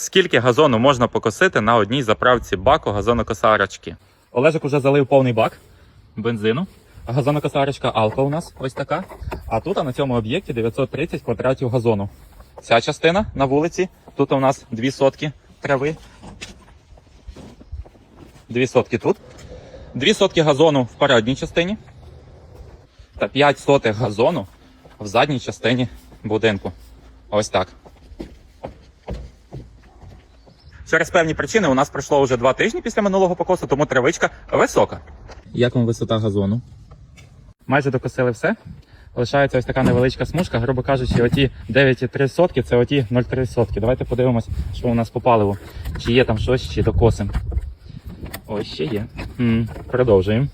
Скільки газону можна покосити на одній заправці баку газонокосарочки? Олежик уже залив повний бак бензину. Газонокосарочка Алка у нас ось така. А тут а на цьому об'єкті 930 квадратів газону. Ця частина на вулиці. Тут у нас дві сотки трави. Дві сотки тут. Дві сотки газону в передній частині. Та 5 сотих газону в задній частині будинку. Ось так. Через певні причини у нас пройшло вже два тижні після минулого покосу, тому травичка висока. Як вам висота газону? Майже докосили все. Лишається ось така невеличка смужка, грубо кажучи, оті 9,3 сотки це оті 0,3 сотки. Давайте подивимось, що у нас по паливу. Чи є там щось, чи докосим. Ось ще є. м продовжуємо.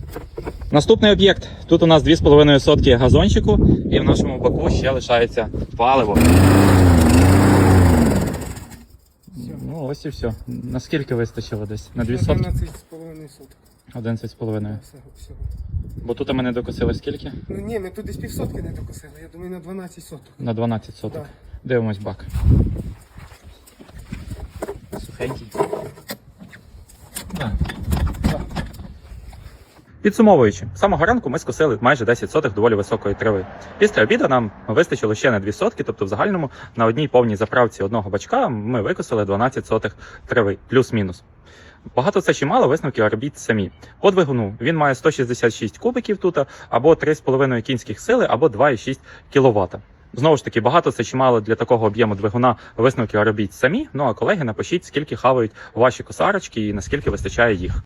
Наступний об'єкт. Тут у нас 2,5 сотки газончику, і в нашому баку ще лишається паливо. Ось і все. Наскільки вистачило десь? На 2 сотки? 11,5 соток. 11,5. Всього, всього. Бо тут мене не докосили скільки? Ну ні, ми тут десь півсотки не докосили. Я думаю, на 12 соток. На 12 соток. Да. Дивимось бак. Сухенький. Підсумовуючи, самого ранку ми скосили майже 10 сотих доволі високої трави. Після обіду нам вистачило ще на 2 сотки, тобто в загальному на одній повній заправці одного бачка ми викосили 12 сотих трави, плюс-мінус. Багато це чи мало висновки робіть самі. По двигуну він має 166 кубиків тут, або 3,5 кінських сили, або 2,6 кВт. Знову ж таки, багато це чи мало для такого об'єму двигуна висновки робіть самі. Ну а колеги напишіть, скільки хавають ваші косарочки і наскільки вистачає їх.